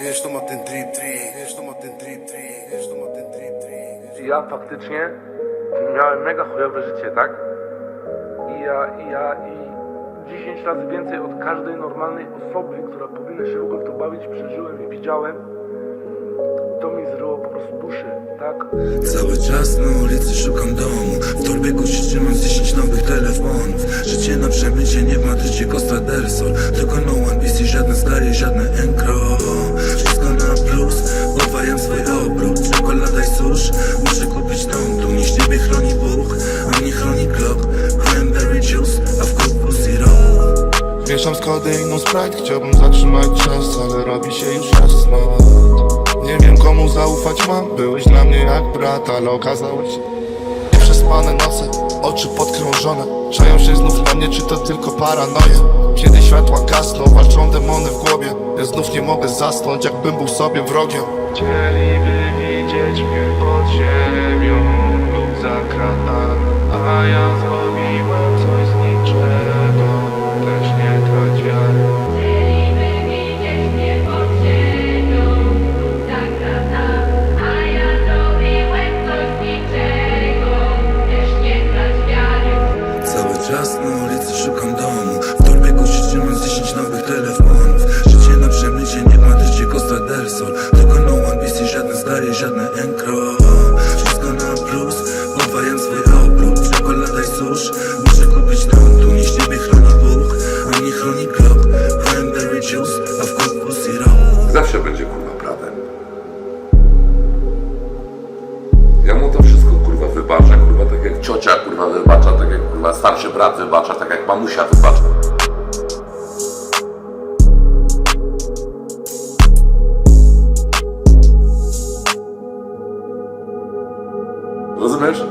Wiesz, to ma ten trip, trip, wiesz, to ma ten trip, trip, wiesz, to ma ten trip, trip. Ja faktycznie miałem mega chujowe życie, tak? I ja, i ja, i 10 razy więcej od każdej normalnej osoby, która powinna się w ogóle w to bawić, przeżyłem i widziałem. To mi zryło po prostu duszy, tak? Cały czas na ulicy szukam domu W torbie gusi trzymam z 10 nowych telefonów Życie na przemycie, nie w Madrycie Costa del Sol Mieszam z kodeiną Sprite, chciałbym zatrzymać czas, ale robi się już jasno. Nie wiem komu zaufać mam, byłeś dla mnie jak brat, ale okazałeś się Przespane noce, oczy podkrążone. Czają się znów na mnie, czy to tylko paranoja Kiedy światła gasną, walczą demony w głowie. Ja znów nie mogę zasnąć, jakbym był sobie wrogiem. Chcieliby widzieć mnie pod ziemią żadne enkro Wszystko na plus, swój obrót Czekolada i susz, muszę kupić Tu niż niebie chroni Bóg, a mnie chroni Cranberry juice, a w pussy roll Zawsze będzie kurwa prawem. Ja mu to wszystko kurwa wybaczę, kurwa tak jak ciocia kurwa wybacza, tak jak kurwa starszy brat wybacza, tak jak mamusia wybacza. Rozumiesz?